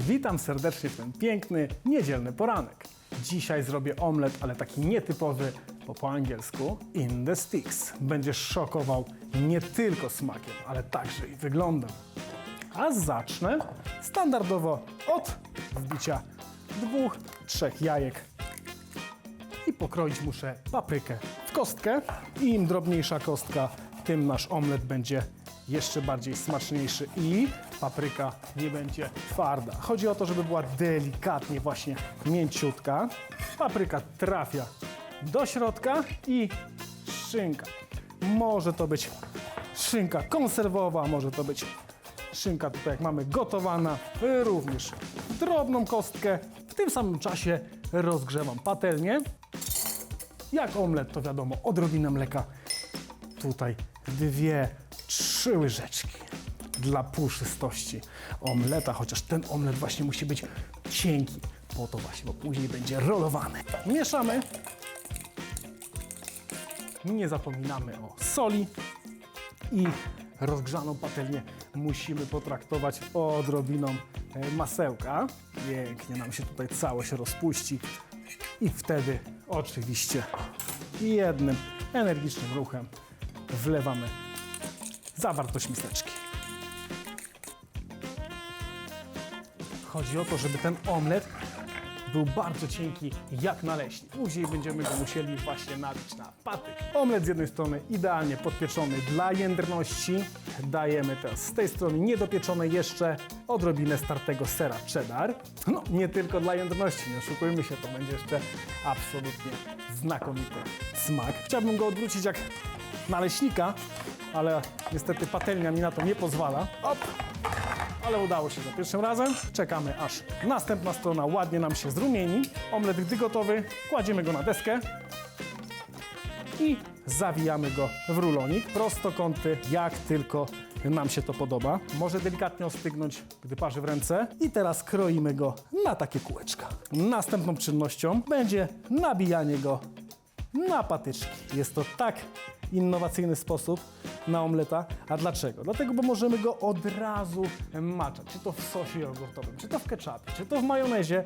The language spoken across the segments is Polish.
Witam serdecznie w ten piękny, niedzielny poranek. Dzisiaj zrobię omlet, ale taki nietypowy, bo po angielsku in the sticks. Będziesz szokował nie tylko smakiem, ale także i wyglądem. A zacznę standardowo od wbicia dwóch, trzech jajek i pokroić muszę paprykę w kostkę. Im drobniejsza kostka, tym nasz omlet będzie jeszcze bardziej smaczniejszy i papryka nie będzie twarda. Chodzi o to, żeby była delikatnie właśnie mięciutka. Papryka trafia do środka i szynka. Może to być szynka konserwowa, może to być szynka tutaj jak mamy gotowana, również drobną kostkę. W tym samym czasie rozgrzewam patelnię. Jak omlet, to wiadomo, odrobinę mleka. Tutaj dwie, trzy łyżeczki dla puszystości omleta, chociaż ten omlet właśnie musi być cienki, po to właśnie, bo później będzie rolowany. Mieszamy. Nie zapominamy o soli i rozgrzaną patelnię musimy potraktować odrobiną e, masełka. Pięknie nam się tutaj całość rozpuści i wtedy oczywiście jednym energicznym ruchem wlewamy zawartość miseczki. Chodzi o to, żeby ten omlet był bardzo cienki jak naleśnik. Później będziemy go musieli właśnie nabić na patyk. Omlet z jednej strony idealnie podpieczony dla jędrności. Dajemy teraz z tej strony niedopieczonej jeszcze odrobinę startego sera cheddar. No, nie tylko dla jędrności, nie oszukujmy się, to będzie jeszcze absolutnie znakomity smak. Chciałbym go odwrócić jak naleśnika, ale niestety patelnia mi na to nie pozwala. Op! ale udało się za pierwszym razem. Czekamy aż następna strona ładnie nam się zrumieni. Omlet gdy gotowy, kładziemy go na deskę i zawijamy go w rulonik. Prostokąty, jak tylko nam się to podoba. Może delikatnie ostygnąć, gdy parzy w ręce. I teraz kroimy go na takie kółeczka. Następną czynnością będzie nabijanie go na patyczki. Jest to tak innowacyjny sposób na omleta. A dlaczego? Dlatego, bo możemy go od razu maczać. Czy to w sosie jogurtowym, czy to w ketchupie, czy to w majonezie.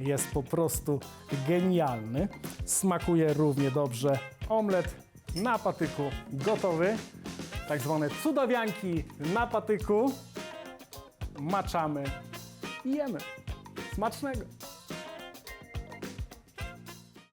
Jest po prostu genialny. Smakuje równie dobrze. Omlet na patyku gotowy. Tak zwane cudawianki na patyku. Maczamy i jemy. Smacznego!